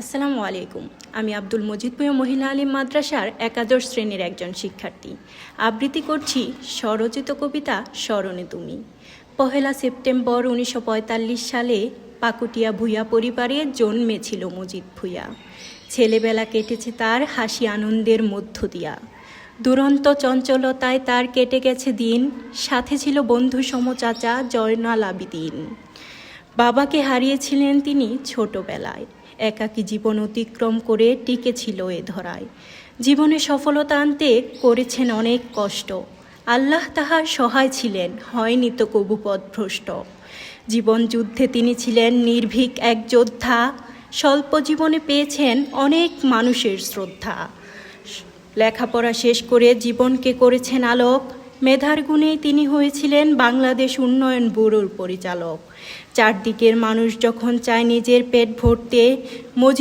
আসসালামু আলাইকুম। আমি আব্দুল মজিদ পুয় মহিলা আলিম মাদ্রাসার একাদশ শ্রেণির একজন শিক্ষার্থী। আবৃত্তি করছি স্বরচিত কবিতা স্মরণে তুমি। পহেলা সেপ্টেম্বর উনিশশো পঁয়তাল্লিশ সালে পাকুটিয়া ভূঁইয়া পরিবারে জন্মেছিল মজিদ ভূঁইয়া। ছেলেবেলা কেটেছে তার হাসি আনন্দের মধ্য দিয়া। দুরন্ত চঞ্চলতায় তার কেটে গেছে দিন, সাথে ছিল বন্ধু সমচাচা জয়নাল আবিদিন। বাবাকে হারিয়েছিলেন তিনি ছোটবেলায়। একাকী জীবন অতিক্রম করে টিকেছিল এ ধরায়। জীবনে সফলতা আনতে করেছেন অনেক কষ্ট। আল্লাহ তাহার সহায় ছিলেন, হয়নি তো কবু পথভ্রষ্ট জীবন যুদ্ধে তিনি ছিলেন নির্ভীক এক যোদ্ধা। স্বল্প জীবনে পেয়েছেন অনেক মানুষের শ্রদ্ধা। লেখাপড়া শেষ করে জীবনকে করেছেন আলোক। মেধার গুণে তিনি হয়েছিলেন বাংলাদেশ উন্নয়ন ব্যুরোর পরিচালক। চারদিকের মানুষ যখন চায় নিজের পেট ভরতে, মজিদ